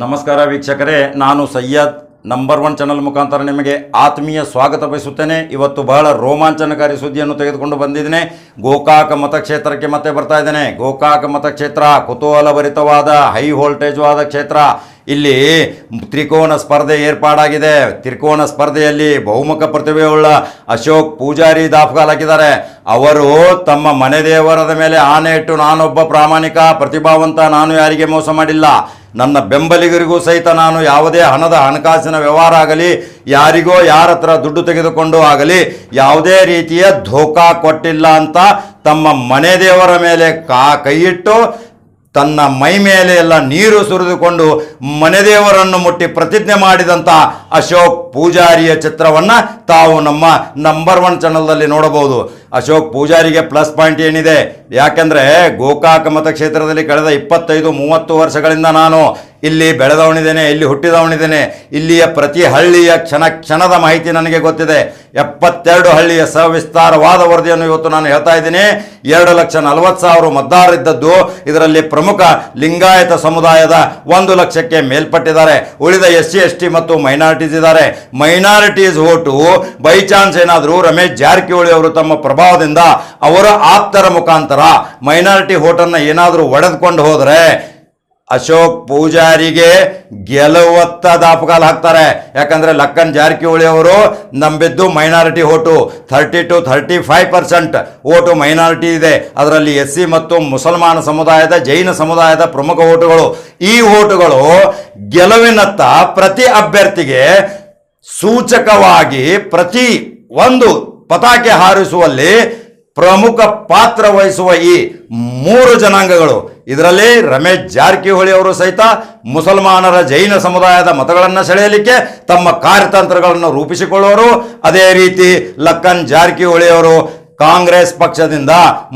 ನಮಸ್ಕಾರ ವೀಕ್ಷಕರೇ, ನಾನು ಸಯ್ಯದ್ ನಂಬರ್ ಒನ್ ಚಾನಲ್ ಮುಖಾಂತರ ನಿಮಗೆ ಆತ್ಮೀಯ ಸ್ವಾಗತ ಬಯಸುತ್ತೇನೆ. ಇವತ್ತು ಬಹಳ ರೋಮಾಂಚನಕಾರಿ ಸುದ್ದಿಯನ್ನು ತೆಗೆದುಕೊಂಡು ಬಂದಿದ್ದೇನೆ. ಗೋಕಾಕ ಮತಕ್ಷೇತ್ರಕ್ಕೆ ಮತ್ತೆ ಬರ್ತಾ ಇದ್ದೇನೆ. ಗೋಕಾಕ ಮತಕ್ಷೇತ್ರ ಕುತೂಹಲಭರಿತವಾದ ಹೈ ವೋಲ್ಟೇಜ್ವಾದ ಕ್ಷೇತ್ರ. ಇಲ್ಲಿ ತ್ರಿಕೋನ ಸ್ಪರ್ಧೆ ಏರ್ಪಾಡಾಗಿದೆ. ತ್ರಿಕೋನ ಸ್ಪರ್ಧೆಯಲ್ಲಿ ಬಹುಮುಖ ಪ್ರತಿಭೆಯುಳ್ಳ ಅಶೋಕ್ ಪೂಜಾರಿ ದಾಫ್ಗಾಲ್ ಹಾಕಿದ್ದಾರೆ ಅವರು ತಮ್ಮ ಮನೆ ದೇವರದ ಮೇಲೆ ಆನೆ ಇಟ್ಟು ನಾನೊಬ್ಬ ಪ್ರಾಮಾಣಿಕ, ಪ್ರತಿಭಾವಂತ, ನಾನು ಯಾರಿಗೆ ಮೋಸ ಮಾಡಿಲ್ಲ. ನನ್ನ ಬೆಂಬಲಿಗರಿಗೂ ಸಹಿತ ನಾನು ಯಾವುದೇ ಹಣದ ಹಣಕಾಸಿನ ವ್ಯವಹಾರ ಆಗಲಿ, ಯಾರಿಗೋ ಯಾರ ಹತ್ರ ದುಡ್ಡು ತೆಗೆದುಕೊಂಡು ಆಗಲಿ, ಯಾವುದೇ ರೀತಿಯ ಧೋಕಾ ಕೊಟ್ಟಿಲ್ಲ ಅಂತ ತಮ್ಮ ಮನೆ ದೇವರ ಮೇಲೆ ಕಾ ಕೈಯಿಟ್ಟು ತನ್ನ ಮೈ ಮೇಲೆ ಎಲ್ಲ ನೀರು ಸುರಿದುಕೊಂಡು ಮನೆದೇವರನ್ನು ಮುಟ್ಟಿ ಪ್ರತಿಜ್ಞೆ ಮಾಡಿದಂಥ ಅಶೋಕ್ ಪೂಜಾರಿಯ ಚಿತ್ರವನ್ನು ತಾವು ನಮ್ಮ ನಂಬರ್ ಒನ್ ಚಾನಲ್ನಲ್ಲಿ ನೋಡಬಹುದು. ಅಶೋಕ್ ಪೂಜಾರಿಗೆ ಪ್ಲಸ್ ಪಾಯಿಂಟ್ ಏನಿದೆ? ಯಾಕೆಂದರೆ ಗೋಕಾಕ ಮತಕ್ಷೇತ್ರದಲ್ಲಿ ಕಳೆದ ಇಪ್ಪತ್ತೈದು, ಮೂವತ್ತು ವರ್ಷಗಳಿಂದ ನಾನು ಇಲ್ಲಿ ಬೆಳೆದವನಿದ್ದೇನೆ, ಇಲ್ಲಿ ಹುಟ್ಟಿದವನಿದ್ದೇನೆ. ಇಲ್ಲಿಯ ಪ್ರತಿ ಹಳ್ಳಿಯ ಕ್ಷಣ ಕ್ಷಣದ ಮಾಹಿತಿ ನನಗೆ ಗೊತ್ತಿದೆ. ಎಪ್ಪತ್ತೆರಡು ಹಳ್ಳಿಯ ಸವಿಸ್ತಾರವಾದ ವರದಿಯನ್ನು ಇವತ್ತು ನಾನು ಹೇಳ್ತಾ ಇದ್ದೀನಿ. ಎರಡು ಲಕ್ಷ ನಲವತ್ತು ಸಾವಿರ ಮತದಾರರಿದ್ದದ್ದು ಇದರಲ್ಲಿ ಪ್ರಮುಖ ಲಿಂಗಾಯತ ಸಮುದಾಯದ ಒಂದು ಲಕ್ಷಕ್ಕೆ ಮೇಲ್ಪಟ್ಟಿದ್ದಾರೆ. ಉಳಿದ ಎಸ್ ಸಿ, ಎಸ್ ಟಿ ಮತ್ತು ಮೈನಾರಿಟೀಸ್ ಇದ್ದಾರೆ ಮೈನಾರಿಟೀಸ್ ಓಟು ಬೈ ಚಾನ್ಸ್ ಏನಾದರೂ ರಮೇಶ್ ಜಾರಕಿಹೊಳಿ ಅವರು ತಮ್ಮ ಪ್ರಭಾವದಿಂದ ಅವರ ಆಪ್ತರ ಮುಖಾಂತರ ಮೈನಾರಿಟಿ ಓಟನ್ನು ಏನಾದರೂ ಒಡೆದುಕೊಂಡು ಹೋದರೆ ಅಶೋಕ್ ಪೂಜಾರಿಗೆ ಗೆಲುವತ್ತ ದಾಪುಗಾಲ್ ಹಾಕ್ತಾರೆ. ಯಾಕಂದ್ರೆ ಲಕ್ಕನ್ ಜಾರಕಿಹೊಳಿ ಅವರು ನಂಬಿದ್ದು minority vote thirty two thirty five percent vote minority ಇದೆ. ಅದರಲ್ಲಿ ಎಸ್ ಸಿ ಮತ್ತು ಮುಸಲ್ಮಾನ ಸಮುದಾಯದ ಜೈನ ಸಮುದಾಯದ ಪ್ರಮುಖ ಓಟುಗಳು ಈ ಓಟುಗಳು ಗೆಲುವಿನತ್ತ ಪ್ರತಿ ಅಭ್ಯರ್ಥಿಗೆ ಸೂಚಕವಾಗಿ ಪ್ರತಿ ಒಂದು ಪತಾಕೆ ಹಾರಿಸುವಲ್ಲಿ ಪ್ರಮುಖ ಪಾತ್ರ ವಹಿಸುವ ಈ ಮೂರು ಜನಾಂಗಗಳು. ಇದರಲ್ಲಿ ರಮೇಶ್ ಜಾರಕಿಹೊಳಿ ಅವರು ಸಹಿತ ಮುಸಲ್ಮಾನರ ಜೈನ ಸಮುದಾಯದ ಮತಗಳನ್ನು ಸೆಳೆಯಲಿಕ್ಕೆ ತಮ್ಮ ಕಾರ್ಯತಂತ್ರಗಳನ್ನು ರೂಪಿಸಿಕೊಳ್ಳುವರು ಅದೇ ರೀತಿ ಲಕ್ಕನ್ ಜಾರಕಿಹೊಳಿ ಅವರು ಕಾಂಗ್ರೆಸ್ ಪಕ್ಷದಿಂದ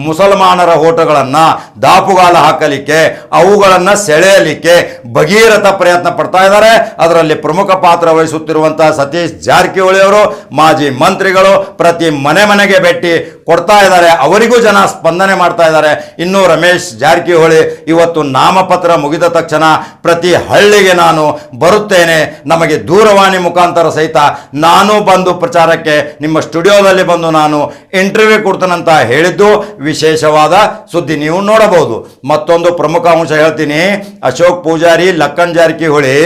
ಮುಸಲ್ಮಾನರ ಓಟುಗಳನ್ನು ದಾಪುಗಾಲ ಹಾಕಲಿಕ್ಕೆ, ಅವುಗಳನ್ನು ಸೆಳೆಯಲಿಕ್ಕೆ ಭಗೀರಥ ಪ್ರಯತ್ನ ಪಡ್ತಾ ಇದ್ದಾರೆ. ಅದರಲ್ಲಿ ಪ್ರಮುಖ ಪಾತ್ರ ವಹಿಸುತ್ತಿರುವಂತಹ ಸತೀಶ್ ಜಾರಕಿಹೊಳಿ ಅವರು, ಮಾಜಿ ಮಂತ್ರಿಗಳು ಪ್ರತಿ ಮನೆ ಮನೆಗೆ ಭೇಟಿ ಕೊಡ್ತಾ ಇದ್ದಾರೆ. ಅವರಿಗೂ ಜನ ಸ್ಪಂದನೆ ಮಾಡ್ತಾ ಇದ್ದಾರೆ. ಇನ್ನು ರಮೇಶ್ ಜಾರಕಿಹೊಳಿ ಇವತ್ತು ನಾಮಪತ್ರ ಮುಗಿದ ತಕ್ಷಣ ಪ್ರತಿ ಹಳ್ಳಿಗೆ ನಾನು ಬರುತ್ತೇನೆ. ನಮಗೆ ದೂರವಾಣಿ ಮುಖಾಂತರ ಸಹಿತ ನಾನು ಬಂದು ಪ್ರಚಾರಕ್ಕೆ ನಿಮ್ಮ ಸ್ಟುಡಿಯೋದಲ್ಲಿ ಬಂದು ನಾನು ಇಂಟರ್ವ್ಯೂ ಕೊಡ್ತೇನಂತ ಹೇಳಿದ್ದು ವಿಶೇಷವಾದ ಸುದ್ದಿ ನೀವು ನೋಡಬಹುದು. ಮತ್ತೊಂದು ಪ್ರಮುಖ ಅಂಶ ಹೇಳ್ತೀನಿ. ಅಶೋಕ್ ಪೂಜಾರಿ, ಲಕ್ಕನ್ ಜಾರಕಿಹೊಳಿ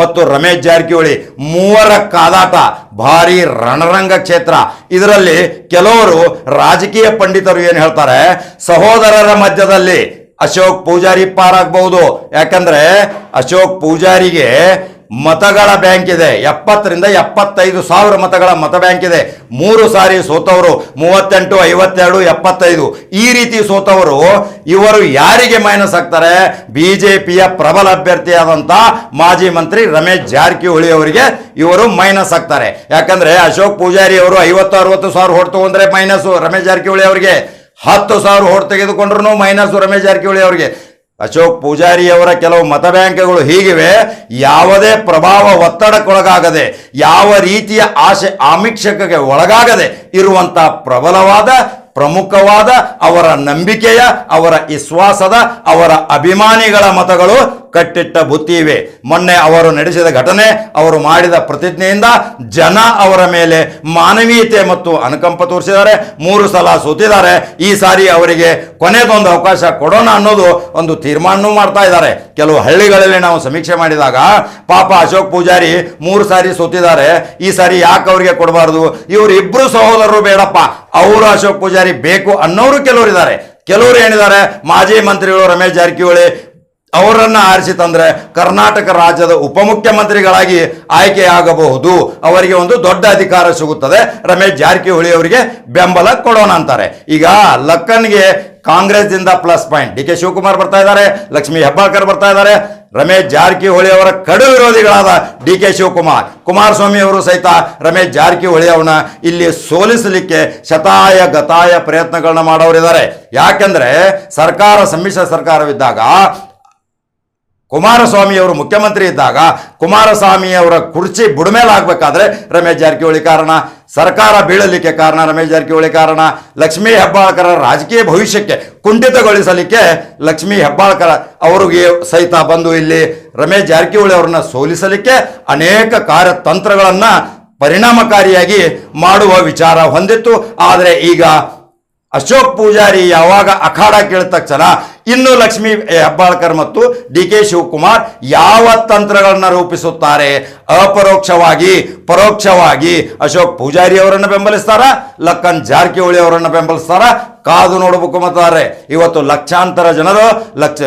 ಮತ್ತು ರಮೇಶ್ ಜಾರಕಿಹೊಳಿ ಮೂವರ ಕಾದಾಟ, ಭಾರಿ ರಣರಂಗ ಕ್ಷೇತ್ರ. ಇದರಲ್ಲಿ ಕೆಲವರು ರಾಜಕೀಯ ಪಂಡಿತರು ಏನು ಹೇಳ್ತಾರೆ? ಸಹೋದರರ ಮಧ್ಯದಲ್ಲಿ ಅಶೋಕ್ ಪೂಜಾರಿ ಪಾರಾಗಬಹುದು. ಯಾಕಂದ್ರೆ ಅಶೋಕ್ ಪೂಜಾರಿಗೆ ಮತಗಳ ಬ್ಯಾಂಕ್ ಇದೆ. ಎಪ್ಪತ್ತರಿಂದ ಎಪ್ಪತ್ತೈದು ಸಾವಿರ ಮತಗಳ ಮತ ಬ್ಯಾಂಕ್ ಇದೆ. ಮೂರು ಸಾರಿ ಸೋತವರು, ಮೂವತ್ತೆಂಟು, ಐವತ್ತೆರಡು, ಎಪ್ಪತ್ತೈದು. ಈ ರೀತಿ ಸೋತವರು, ಇವರು ಯಾರಿಗೆ ಮೈನಸ್ ಆಗ್ತಾರೆ? ಬಿಜೆಪಿಯ ಪ್ರಬಲ ಅಭ್ಯರ್ಥಿಯಾದಂಥ ಮಾಜಿ ಮಂತ್ರಿ ರಮೇಶ್ ಜಾರಕಿಹೊಳಿ ಅವರಿಗೆ ಇವರು ಮೈನಸ್ ಆಗ್ತಾರೆ. ಯಾಕಂದ್ರೆ ಅಶೋಕ್ ಪೂಜಾರಿ ಅವರು ಐವತ್ತು, ಅರವತ್ತು ಸಾವಿರ ಹೊಟ್ಟು ತಗೊಂಡ್ರೆ ಮೈನಸ್ ರಮೇಶ್ ಜಾರಕಿಹೊಳಿ ಅವರಿಗೆ. ಹತ್ತು ಸಾವಿರ ಹೊಟ್ಟು ತೆಗೆದುಕೊಂಡ್ರು ಮೈನಸ್ ರಮೇಶ್ ಜಾರಕಿಹೊಳಿ ಅವರಿಗೆ. ಅಶೋಕ್ ಪೂಜಾರಿಯವರ ಕೆಲವು ಮತ ಬ್ಯಾಂಕ್ಗಳು ಹೀಗಿವೆ. ಯಾವುದೇ ಪ್ರಭಾವ ಒತ್ತಡಕ್ಕೊಳಗಾಗದೆ, ಯಾವ ರೀತಿಯ ಆಶೆ ಆಮಿಕ್ಷಕ್ಕೆ ಒಳಗಾಗದೆ ಇರುವಂತ ಪ್ರಬಲವಾದ, ಪ್ರಮುಖವಾದ ಅವರ ನಂಬಿಕೆಯ, ಅವರ ವಿಶ್ವಾಸದ, ಅವರ ಅಭಿಮಾನಿಗಳ ಮತಗಳು ಕಟ್ಟಿಟ್ಟ ಬುತ್ತಿ ಇವೆ. ಮೊನ್ನೆ ಅವರು ನಡೆಸಿದ ಘಟನೆ, ಅವರು ಮಾಡಿದ ಪ್ರತಿಜ್ಞೆಯಿಂದ ಜನ ಅವರ ಮೇಲೆ ಮಾನವೀಯತೆ ಮತ್ತು ಅನುಕಂಪ ತೋರಿಸಿದ್ದಾರೆ. ಮೂರು ಸಲ ಸೋತಿದ್ದಾರೆ. ಈ ಸಾರಿ ಅವರಿಗೆ ಕೊನೆಗೊಂದು ಅವಕಾಶ ಕೊಡೋಣ ಅನ್ನೋದು ಒಂದು ತೀರ್ಮಾನವೂ ಮಾಡ್ತಾ ಇದ್ದಾರೆ. ಕೆಲವು ಹಳ್ಳಿಗಳಲ್ಲಿ ನಾವು ಸಮೀಕ್ಷೆ ಮಾಡಿದಾಗ ಪಾಪ ಅಶೋಕ್ ಪೂಜಾರಿ ಮೂರು ಸಾರಿ ಸೋತಿದ್ದಾರೆ. ಈ ಸಾರಿ ಯಾಕೆ ಅವರಿಗೆ ಕೊಡಬಾರ್ದು? ಇವರು ಇಬ್ರು ಸಹೋದರರು ಬೇಡಪ್ಪ. ಅವರು ಅಶೋಕ್ ಪೂಜಾರಿ ಬೇಕು ಅನ್ನೋರು ಕೆಲವರಿದ್ದಾರೆ. ಕೆಲವರು ಏನಿದ್ದಾರೆ? ಮಾಜಿ ಮಂತ್ರಿಗಳು ರಮೇಶ್ ಜಾರಕಿಹೊಳಿ ಅವರನ್ನ ಆರಿಸಿ ತಂದ್ರೆ ಕರ್ನಾಟಕ ರಾಜ್ಯದ ಉಪಮುಖ್ಯಮಂತ್ರಿಗಳಾಗಿ ಆಯ್ಕೆಯಾಗಬಹುದು. ಅವರಿಗೆ ಒಂದು ದೊಡ್ಡ ಅಧಿಕಾರ ಸಿಗುತ್ತದೆ. ರಮೇಶ್ ಜಾರಕಿಹೊಳಿ ಅವರಿಗೆ ಬೆಂಬಲ ಕೊಡೋಣ ಅಂತಾರೆ. ಈಗ ಲಕ್ಕನ್ಗೆ ಕಾಂಗ್ರೆಸ್ದಿಂದ plus point. D K Shivakumar ಬರ್ತಾ ಇದ್ದಾರೆ, ಲಕ್ಷ್ಮೀ ಹೆಬ್ಬಾಳ್ಕರ್ ಬರ್ತಾ ಇದ್ದಾರೆ, ರಮೇಶ್ ಜಾರಕಿಹೊಳಿ ಅವರ ಕಡು ವಿರೋಧಿಗಳಾದ ಡಿ ಕೆ ಶಿವಕುಮಾರ್. ಕುಮಾರಸ್ವಾಮಿ ಅವರು ಸಹಿತ ರಮೇಶ್ ಜಾರಕಿಹೊಳಿ ಅವನ ಇಲ್ಲಿ ಸೋಲಿಸಲಿಕ್ಕೆ ಶತಾಯ ಗತಾಯ ಪ್ರಯತ್ನಗಳನ್ನ ಮಾಡೋರಿದ್ದಾರೆ. ಯಾಕೆಂದ್ರೆ ಸರ್ಕಾರ ಸಮ್ಮಿಶ್ರ ಸರ್ಕಾರವಿದ್ದಾಗ ಕುಮಾರಸ್ವಾಮಿ ಅವರು ಮುಖ್ಯಮಂತ್ರಿ ಇದ್ದಾಗ ಕುಮಾರಸ್ವಾಮಿ ಅವರ ಕುರ್ಚಿ ಬುಡಮೇಲಾಗಬೇಕಾದ್ರೆ ರಮೇಶ್ ಜಾರಕಿಹೊಳಿ ಕಾರಣ, ಸರ್ಕಾರ ಬೀಳಲಿಕ್ಕೆ ಕಾರಣ, ರಮೇಶ್ ಜಾರಕಿಹೊಳಿ ಕಾರಣ, ಲಕ್ಷ್ಮೀ ಹೆಬ್ಬಾಳ್ಕರ ರಾಜಕೀಯ ಭವಿಷ್ಯಕ್ಕೆ ಕುಂಠಿತಗೊಳಿಸಲಿಕ್ಕೆ ಲಕ್ಷ್ಮೀ ಹೆಬ್ಬಾಳ್ಕರ ಅವರಿಗೆ ಸಹಿತ ಬಂದು ಇಲ್ಲಿ ರಮೇಶ್ ಜಾರಕಿಹೊಳಿ ಅವರನ್ನ ಸೋಲಿಸಲಿಕ್ಕೆ ಅನೇಕ ಕಾರ್ಯತಂತ್ರಗಳನ್ನು ಪರಿಣಾಮಕಾರಿಯಾಗಿ ಮಾಡುವ ವಿಚಾರ ಹೊಂದಿತ್ತು. ಆದರೆ ಈಗ ಅಶೋಕ್ ಪೂಜಾರಿ ಯಾವಾಗ ಅಖಾಡ ಕೇಳಿದ ತಕ್ಷಣ ಇನ್ನು ಲಕ್ಷ್ಮೀ ಹೆಬ್ಬಾಳ್ಕರ್ ಮತ್ತು ಡಿ ಕೆ ಶಿವಕುಮಾರ್ ಯಾವ ತಂತ್ರಗಳನ್ನ ರೂಪಿಸುತ್ತಾರೆ? ಅಪರೋಕ್ಷವಾಗಿ, ಪರೋಕ್ಷವಾಗಿ ಅಶೋಕ್ ಪೂಜಾರಿ ಅವರನ್ನು ಬೆಂಬಲಿಸ್ತಾರ? ಲಕ್ಕನ್ ಜಾರಕಿಹೊಳಿ ಅವರನ್ನು ಬೆಂಬಲಿಸ್ತಾರ? ಕಾದು ನೋಡಬೇಕು ಮತ್ತಾರೆ ಇವತ್ತು ಲಕ್ಷಾಂತರ ಜನರು, ಲಕ್ಷ,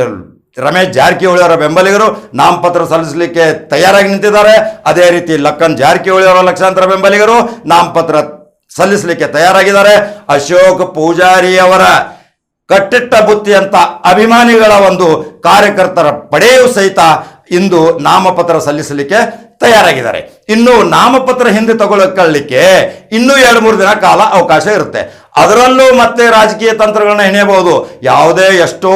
ರಮೇಶ್ ಜಾರಕಿಹೊಳಿ ಅವರ ಬೆಂಬಲಿಗರು ನಾಮಪತ್ರ ಸಲ್ಲಿಸಲಿಕ್ಕೆ ತಯಾರಾಗಿ ನಿಂತಿದ್ದಾರೆ. ಅದೇ ರೀತಿ ಲಕ್ಕನ್ ಜಾರಕಿಹೊಳಿ ಅವರ ಲಕ್ಷಾಂತರ ಬೆಂಬಲಿಗರು ನಾಮಪತ್ರ ಸಲ್ಲಿಸಲಿಕ್ಕೆ ತಯಾರಾಗಿದ್ದಾರೆ. ಅಶೋಕ್ ಪೂಜಾರಿ ಅವರ ಕಟ್ಟಿಟ್ಟ ಬುತ್ತಿ ಅಂತ ಅಭಿಮಾನಿಗಳ ಒಂದು ಕಾರ್ಯಕರ್ತರ ಪಡೆಯೂ ಸಹಿತ ಇಂದು ನಾಮಪತ್ರ ಸಲ್ಲಿಸಲಿಕ್ಕೆ ತಯಾರಾಗಿದ್ದಾರೆ. ಇನ್ನು ನಾಮಪತ್ರ ಹಿಂದೆ ತಗೊಳ್ಳಲಿಕ್ಕೆ ಇನ್ನೂ ಎರಡು, ಮೂರು ದಿನ ಕಾಲ ಅವಕಾಶ ಇರುತ್ತೆ. ಅದರಲ್ಲೂ ಮತ್ತೆ ರಾಜಕೀಯ ತಂತ್ರಗಳನ್ನ ಹೆಣೆಯಬಹುದು. ಯಾವುದೇ ಎಷ್ಟೋ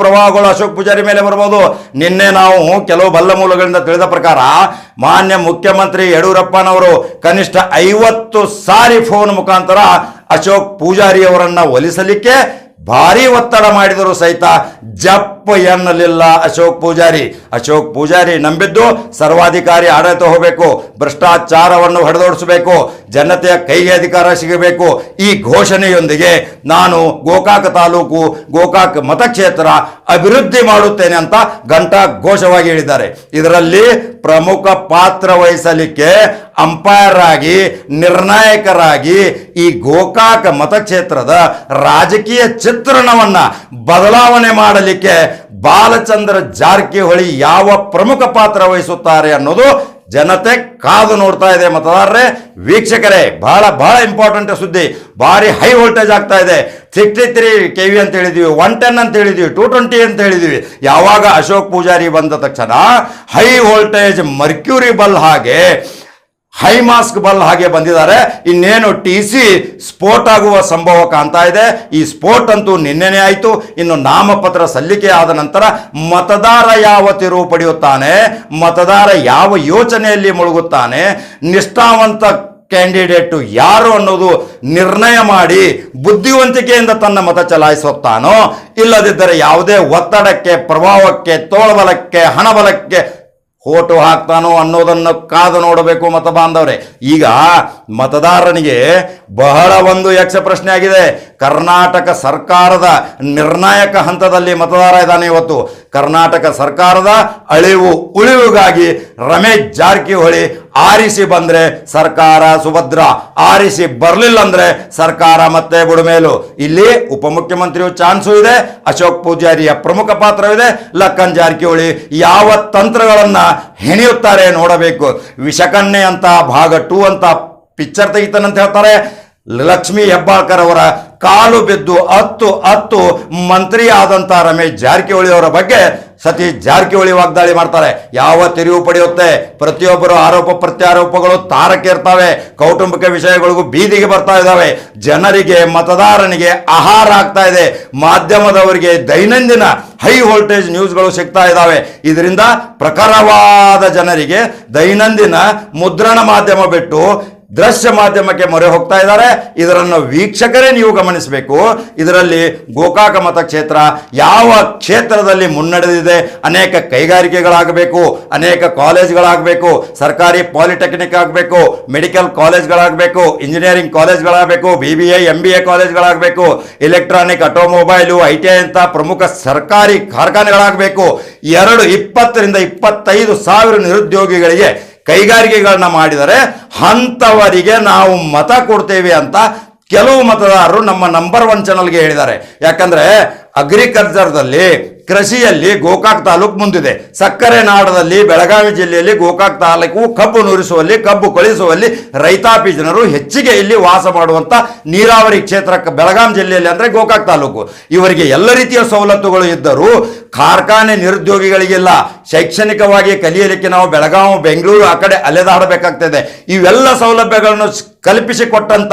ಪ್ರವಾಹಗಳು ಅಶೋಕ್ ಪೂಜಾರಿ ಮೇಲೆ ಬರಬಹುದು ನಿನ್ನೆ ನಾವು ಕೆಲವು ಬಲ್ಲ ಮೂಲಗಳಿಂದ ತಿಳಿದ ಪ್ರಕಾರ ಮಾನ್ಯ ಮುಖ್ಯಮಂತ್ರಿ ಯಡಿಯೂರಪ್ಪನವರು ಕನಿಷ್ಠ ಐವತ್ತು ಸಾರಿ ಫೋನ್ ಮುಖಾಂತರ ಅಶೋಕ್ ಪೂಜಾರಿ ಅವರನ್ನ ಒಲಿಸಲಿಕ್ಕೆ ಭಾರಿ ಒತ್ತಡ ಮಾಡಿದರೂ ಸಹಿತ ಜಪ್ಪ ಎನ್ನಲಿಲ್ಲ ಅಶೋಕ್ ಪೂಜಾರಿ. ಅಶೋಕ್ ಪೂಜಾರಿ ನಂಬಿದ್ದು ಸರ್ವಾಧಿಕಾರಿ ಆಡಳಿತ ಹೋಗಬೇಕು, ಭ್ರಷ್ಟಾಚಾರವನ್ನು ಹೊಡೆದೋಡಿಸಬೇಕು, ಜನತೆಯ ಕೈಗೆ ಅಧಿಕಾರ ಸಿಗಬೇಕು. ಈ ಘೋಷಣೆಯೊಂದಿಗೆ ನಾನು ಗೋಕಾಕ ತಾಲೂಕು, ಗೋಕಾಕ್ ಮತಕ್ಷೇತ್ರ ಅಭಿವೃದ್ಧಿ ಮಾಡುತ್ತೇನೆ ಅಂತ ಘಂಟಾ ಘೋಷವಾಗಿ ಹೇಳಿದ್ದಾರೆ. ಇದರಲ್ಲಿ ಪ್ರಮುಖ ಪಾತ್ರ ವಹಿಸಲಿಕ್ಕೆ ಅಂಪೈರ್ ಆಗಿ, ನಿರ್ಣಾಯಕರಾಗಿ ಈ ಗೋಕಾಕ ಮತಕ್ಷೇತ್ರದ ರಾಜಕೀಯ ಚಿತ್ರಣವನ್ನ ಬದಲಾವಣೆ ಮಾಡಲಿಕ್ಕೆ ಬಾಲಚಂದ್ರ ಜಾರಕಿಹೊಳಿ ಯಾವ ಪ್ರಮುಖ ಪಾತ್ರ ವಹಿಸುತ್ತಾರೆ ಅನ್ನೋದು ಜನತೆ ಕಾದು ನೋಡ್ತಾ ಇದೆ. ಮತದಾರರೇ, ವೀಕ್ಷಕರೇ, ಬಹಳ ಬಹಳ ಇಂಪಾರ್ಟೆಂಟ್ ಸುದ್ದಿ. ಭಾರಿ ಹೈ ವೋಲ್ಟೇಜ್ ಆಗ್ತಾ ಇದೆ. ಸಿಕ್ಸ್ಟಿ ತ್ರೀ ಕೆ ವಿ ಅಂತ ಹೇಳಿದ್ವಿ ಒನ್ ಟೆನ್ ಅಂತ ಹೇಳಿದ್ವಿ ಟೂ ಟ್ವೆಂಟಿ ಅಂತ ಹೇಳಿದ್ವಿ. ಯಾವಾಗ ಅಶೋಕ್ ಪೂಜಾರಿ ಬಂದ ತಕ್ಷಣ ಹೈ ವೋಲ್ಟೇಜ್ ಮರ್ಕ್ಯೂರಿ ಬಲ್ ಹಾಗೆ ಹೈ ಮಾಸ್ಕ್ ಬಲ್ ಹಾಗೆ ಬಂದಿದ್ದಾರೆ. ಇನ್ನೇನು ಟಿ ಸಿ ಸ್ಫೋಟ್ ಆಗುವ ಸಂಭವ ಕಾಣ್ತಾ ಇದೆ. ಈ ಸ್ಫೋಟ್ ಅಂತೂ ನಿನ್ನೆನೇ ಆಯಿತು. ಇನ್ನು ನಾಮಪತ್ರ ಸಲ್ಲಿಕೆ ಆದ ನಂತರ ಮತದಾರ ಯಾವ ತಿರುವು ಪಡೆಯುತ್ತಾನೆ? ಮತದಾರ ಯಾವ ಯೋಚನೆಯಲ್ಲಿ ಮುಳುಗುತ್ತಾನೆ? ನಿಷ್ಠಾವಂತ ಕ್ಯಾಂಡಿಡೇಟು ಯಾರು ಅನ್ನೋದು ನಿರ್ಣಯ ಮಾಡಿ ಬುದ್ಧಿವಂತಿಕೆಯಿಂದ ತನ್ನ ಮತ ಚಲಾಯಿಸುತ್ತಾನೋ ಇಲ್ಲದಿದ್ದರೆ ಯಾವುದೇ ಒತ್ತಡಕ್ಕೆ, ಪ್ರಭಾವಕ್ಕೆ, ತೋಳಬಲಕ್ಕೆ, ಹಣಬಲಕ್ಕೆ ಹೋಟು ಹಾಕ್ತಾನೋ ಅನ್ನೋದನ್ನು ಕಾದು ನೋಡಬೇಕು ಮತ ಬಾಂಧವರೇ ಈಗ ಮತದಾರನಿಗೆ ಬಹಳ ಒಂದು ಯಕ್ಷ ಪ್ರಶ್ನೆ ಆಗಿದೆ. ಕರ್ನಾಟಕ ಸರ್ಕಾರದ ನಿರ್ಣಾಯಕ ಹಂತದಲ್ಲಿ ಮತದಾರ ಇದ್ದಾನೆ ಇವತ್ತು. ಕರ್ನಾಟಕ ಸರ್ಕಾರದ ಅಳಿವು ಉಳಿವಿಗಾಗಿ ರಮೇಶ್ ಜಾರಕಿಹೊಳಿ ಆರಿಸಿ ಬಂದ್ರೆ ಸರ್ಕಾರ ಸುಭದ್ರ, ಆರಿಸಿ ಬರಲಿಲ್ಲ ಅಂದ್ರೆ ಸರ್ಕಾರ ಮತ್ತೆ ಬುಡಮೇಲು. ಇಲ್ಲಿ ಉಪಮುಖ್ಯಮಂತ್ರಿಯು ಚಾನ್ಸು ಇದೆ, ಅಶೋಕ್ ಪೂಜಾರಿಯ ಪ್ರಮುಖ ಪಾತ್ರವಿದೆ, ಲಕ್ಕನ್ ಜಾರಕಿಹೊಳಿ ಯಾವ ತಂತ್ರಗಳನ್ನು ಹೆಣೆಯುತ್ತಾರೆ ನೋಡಬೇಕು. ವಿಷಕನ್ನೆ ಅಂತ, ಭಾಗ ಟೂ ಅಂತ ಪಿಕ್ಚರ್ ತೆಗಿತಾನಂತ ಹೇಳ್ತಾರೆ, ಲಕ್ಷ್ಮೀ ಹೆಬ್ಬಾಳ್ಕರ್ ಅವರ ಕಾಲು ಬಿದ್ದು ಹತ್ತು ಹತ್ತು ಮಂತ್ರಿ ಆದಂತ ರಮೇಶ್ ಜಾರಕಿಹೊಳಿ ಅವರ ಬಗ್ಗೆ ಸತೀಶ್ ಜಾರಕಿಹೊಳಿ ವಾಗ್ದಾಳಿ ಮಾಡ್ತಾರೆ. ಯಾವ ತಿರುವು ಪಡೆಯುತ್ತೆ? ಪ್ರತಿಯೊಬ್ಬರು ಆರೋಪ ಪ್ರತ್ಯಾರೋಪಗಳು ತಾರಕ್ಕೆ ಇರ್ತವೆ. ಕೌಟುಂಬಿಕ ವಿಷಯಗಳಿಗೂ ಬೀದಿಗೆ ಬರ್ತಾ ಇದ್ದಾವೆ. ಜನರಿಗೆ, ಮತದಾರನಿಗೆ ಆಹಾರ ಆಗ್ತಾ ಇದೆ. ಮಾಧ್ಯಮದವರಿಗೆ ದೈನಂದಿನ ಹೈ ವೋಲ್ಟೇಜ್ ನ್ಯೂಸ್ಗಳು ಸಿಗ್ತಾ ಇದ್ದಾವೆ. ಇದರಿಂದ ಪ್ರಖರವಾದ ಜನರಿಗೆ ದೈನಂದಿನ ಮುದ್ರಣ ಮಾಧ್ಯಮ ಬಿಟ್ಟು ದೃಶ್ಯ ಮಾಧ್ಯಮಕ್ಕೆ ಮೊರೆ ಹೋಗ್ತಾ ಇದ್ದಾರೆ. ಇದರನ್ನು ವೀಕ್ಷಕರೇ ನೀವು ಗಮನಿಸಬೇಕು. ಇದರಲ್ಲಿ ಗೋಕಾಕ ಮತಕ್ಷೇತ್ರ ಯಾವ ಕ್ಷೇತ್ರದಲ್ಲಿ ಮುನ್ನಡೆದಿದೆ. ಅನೇಕ ಕೈಗಾರಿಕೆಗಳಾಗಬೇಕು, ಅನೇಕ ಕಾಲೇಜ್ಗಳಾಗಬೇಕು, ಸರ್ಕಾರಿ ಪಾಲಿಟೆಕ್ನಿಕ್ ಆಗಬೇಕು, ಮೆಡಿಕಲ್ ಕಾಲೇಜ್ಗಳಾಗಬೇಕು, engineering ಕಾಲೇಜ್ಗಳಾಗಬೇಕು, B B I M B A ಕಾಲೇಜ್ಗಳಾಗಬೇಕು electronic automobile, I T I ಅಂತ ಪ್ರಮುಖ ಸರ್ಕಾರಿ ಕಾರ್ಖಾನೆಗಳಾಗಬೇಕು. ಎರಡು ಇಪ್ಪತ್ತರಿಂದ ಇಪ್ಪತ್ತೈದು ಸಾವಿರ ನಿರುದ್ಯೋಗಿಗಳಿಗೆ ಕೈಗಾರಿಕೆಗಳನ್ನ ಮಾಡಿದರೆ ಅಂಥವರಿಗೆ ನಾವು ಮತ ಕೊಡ್ತೇವೆ ಅಂತ ಕೆಲವು ಮತದಾರರು ನಮ್ಮ ನಂಬರ್ ಒನ್ ಚಾನಲ್ಗೆ ಹೇಳಿದ್ದಾರೆ. ಯಾಕಂದ್ರೆ ಅಗ್ರಿಕಲ್ಚರ್ದಲ್ಲಿ ಕೃಷಿಯಲ್ಲಿ ಗೋಕಾಕ್ ತಾಲೂಕು ಮುಂದಿದೆ. ಸಕ್ಕರೆ ನಾಡದಲ್ಲಿ ಬೆಳಗಾವಿ ಜಿಲ್ಲೆಯಲ್ಲಿ ಗೋಕಾಕ್ ತಾಲೂಕು ಕಬ್ಬು ನುರಿಸುವಲ್ಲಿ, ಕಬ್ಬು ಕಳಿಸುವಲ್ಲಿ ರೈತಾಪಿ ಜನರು ಹೆಚ್ಚಿಗೆ ಇಲ್ಲಿ ವಾಸ ಮಾಡುವಂತ ನೀರಾವರಿ ಕ್ಷೇತ್ರ ಬೆಳಗಾವಿ ಬೆಳಗಾಂ ಜಿಲ್ಲೆಯಲ್ಲಿ ಅಂದ್ರೆ ಗೋಕಾಕ್ ತಾಲೂಕು. ಇವರಿಗೆ ಎಲ್ಲ ರೀತಿಯ ಸವಲತ್ತುಗಳು ಇದ್ದರೂ ಕಾರ್ಖಾನೆ ನಿರುದ್ಯೋಗಿಗಳಿಗೆಲ್ಲ. ಶೈಕ್ಷಣಿಕವಾಗಿ ಕಲಿಯಲಿಕ್ಕೆ ನಾವು ಬೆಳಗಾವಿ ಬೆಂಗಳೂರು ಆ ಕಡೆ ಅಲೆದಾಡಬೇಕಾಗ್ತದೆ. ಇವೆಲ್ಲ ಸೌಲಭ್ಯಗಳನ್ನು ಕಲ್ಪಿಸಿಕೊಟ್ಟಂಥ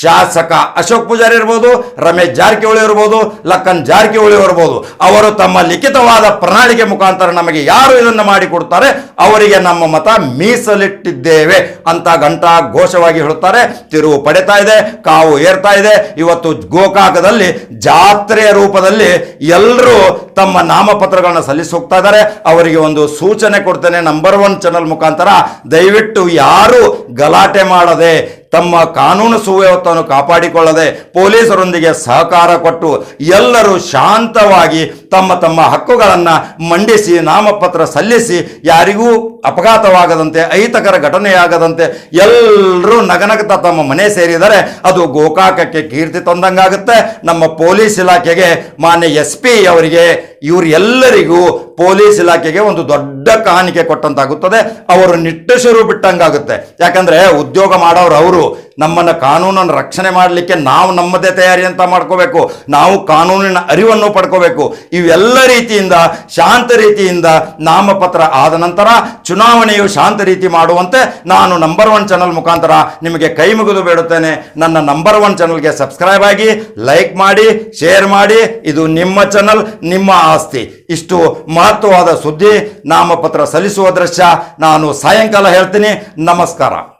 ಶಾಸಕ ಅಶೋಕ್ ಪೂಜಾರಿ ಇರ್ಬೋದು, ರಮೇಶ್ ಜಾರಕಿಹೊಳಿ ಇರ್ಬೋದು ಲಕ್ಕನ್ ಜಾರಕಿಹೊಳಿ ಇರ್ಬೋದು, ಅವರು ತಮ್ಮ ಲಿಖಿತವಾದ ಪ್ರಣಾಳಿಕೆ ಮುಖಾಂತರ ನಮಗೆ ಯಾರು ಇದನ್ನು ಮಾಡಿಕೊಡ್ತಾರೆ ಅವರಿಗೆ ನಮ್ಮ ಮತ ಮೀಸಲಿಟ್ಟಿದ್ದೇವೆ ಅಂತ ಗಂಟಾ ಘೋಷವಾಗಿ ಹೇಳುತ್ತಾರೆ. ತಿರುವು ಪಡೆತಾ ಇದೆ, ಕಾವು ಏರ್ತಾ ಇದೆ. ಇವತ್ತು ಗೋಕಾಕದಲ್ಲಿ ಜಾತ್ರೆಯ ರೂಪದಲ್ಲಿ ಎಲ್ಲರೂ ತಮ್ಮ ನಾಮಪತ್ರಗಳನ್ನ ಸಲ್ಲಿಸಿ ಹೋಗ್ತಾ ಇದ್ದಾರೆ. ಅವರಿಗೆ ಒಂದು ಸೂಚನೆ ಕೊಡ್ತೇನೆ ನಂಬರ್ ಒನ್ ಚಾನಲ್ ಮುಖಾಂತರ. ದಯವಿಟ್ಟು ಯಾರು ಗಲಾಟೆ ಮಾಡದೆ ತಮ್ಮ ಕಾನೂನು ಸುವ್ಯವಸ್ಥೆಯನ್ನು ಕಾಪಾಡಿಕೊಳ್ಳದೆ ಪೊಲೀಸರೊಂದಿಗೆ ಸಹಕಾರ ಕೊಟ್ಟು ಎಲ್ಲರೂ ಶಾಂತವಾಗಿ ತಮ್ಮ ತಮ್ಮ ಹಕ್ಕುಗಳನ್ನು ಮಂಡಿಸಿ, ನಾಮಪತ್ರ ಸಲ್ಲಿಸಿ, ಯಾರಿಗೂ ಅಪಘಾತವಾಗದಂತೆ, ಅಹಿತಕರ ಘಟನೆಯಾಗದಂತೆ ಎಲ್ಲರೂ ನಗನಗತ ತಮ್ಮ ಮನೆ ಸೇರಿದರೆ ಅದು ಗೋಕಾಕಕ್ಕೆ ಕೀರ್ತಿ ತಂದಂಗಾಗುತ್ತೆ. ನಮ್ಮ ಪೊಲೀಸ್ ಇಲಾಖೆಗೆ ಮಾನ್ಯ ಎಸ್ ಪಿ ಅವರಿಗೆ ಇವರು ಎಲ್ಲರಿಗೂ ಪೊಲೀಸ್ ಇಲಾಖೆಗೆ ಒಂದು ದೊಡ್ಡ ಕಾಣಿಕೆ ಕೊಟ್ಟಂತಾಗುತ್ತದೆ. ಅವರು ನಿಟ್ಟುಸಿರು ಬಿಟ್ಟಂಗಾಗುತ್ತೆ. ಯಾಕಂದ್ರೆ ಉದ್ಯೋಗ ಮಾಡೋರು ಅವರು. ನಮ್ಮನ್ನ ಕಾನೂನನ್ನು ರಕ್ಷಣೆ ಮಾಡಲಿಕ್ಕೆ ನಾವು ನಮ್ಮದೇ ತಯಾರಿ ಅಂತ ಮಾಡ್ಕೋಬೇಕು. ನಾವು ಕಾನೂನಿನ ಅರಿವನ್ನು ಪಡ್ಕೋಬೇಕು. ಇವೆಲ್ಲ ರೀತಿಯಿಂದ, ಶಾಂತ ರೀತಿಯಿಂದ ನಾಮಪತ್ರ ಆದ ನಂತರ ಚುನಾವಣೆಯು ಶಾಂತ ರೀತಿ ಮಾಡುವಂತೆ ನಾನು ನಂಬರ್ ಒನ್ ಚಾನಲ್ ಮುಖಾಂತರ ನಿಮಗೆ ಕೈ ಮುಗಿದು ಬೇಡುತ್ತೇನೆ. ನನ್ನ ನಂಬರ್ ಒನ್ ಚಾನಲ್ಗೆ ಸಬ್ಸ್ಕ್ರೈಬ್ ಆಗಿ ಲೈಕ್ ಮಾಡಿ ಶೇರ್ ಮಾಡಿ. ಇದು ನಿಮ್ಮ ಚಾನಲ್ ನಿಮ್ಮ ಆಸ್ತಿ. ಇಷ್ಟು ಮಹತ್ವವಾದ ಸುದ್ದಿ ನಾಮಪತ್ರ ಸಲ್ಲಿಸುವ ದೃಶ್ಯ ನಾನು ಸಾಯಂಕಾಲ ಹೇಳ್ತೀನಿ. ನಮಸ್ಕಾರ.